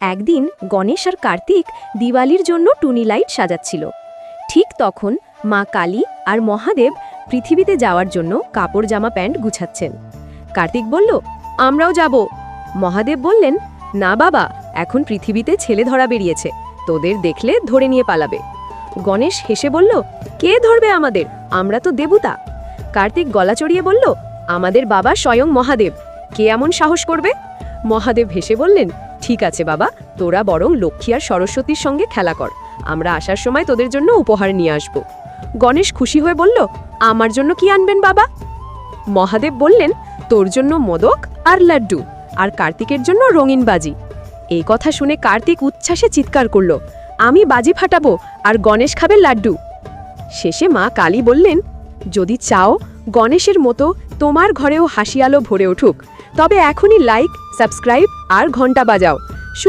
একদিন গণেশ আর কার্তিক দিওয়ালির জন্য টুনি লাইট সাজাচ্ছিল। ঠিক তখন মা কালী আর মহাদেব পৃথিবীতে যাওয়ার জন্য কাপড়, জামা, প্যান্ট গুছাচ্ছেন। কার্তিক বলল, আমরাও যাব। মহাদেব বললেন, না বাবা, এখন পৃথিবীতে ছেলে ধরা বেরিয়েছে। তোদের দেখলে ধরে নিয়ে পালাবে। গণেশ হেসে বলল, কে ধরবে আমাদের? আমরা তো দেবতা। কার্তিক গলা চড়িয়ে বলল, আমাদের বাবা স্বয়ং মহাদেব। কে এমন সাহস করবে? মহাদেব হেসে বললেন ঠিক আছে, বাবা। তোরা বরং লক্ষ্মী আর সরস্বতীর সঙ্গে খেলা কর। আমরা আসার সময় তোদের জন্য উপহার নিয়ে আসব। গণেশ খুশি হয়ে বলল, আমার জন্য কি আনবেন, বাবা? মহাদেব বললেন, তোর জন্য মোদক আর লাড্ডু আর কার্তিকের জন্য রঙিন বাজি। এই কথা শুনে কার্তিক উচ্ছ্বাসে চিৎকার করল, আমি বাজি ফাটাবো আর গণেশ খাবে লাড্ডু। শেষে মা কালী বললেন, যদি চাও, গণেশের মতো তোমার ঘরেও হাসি আলো ভরে উঠুক, তবে এখনই লাইক সাবস্ক্রাইব আর ঘণ্টা বাজাও।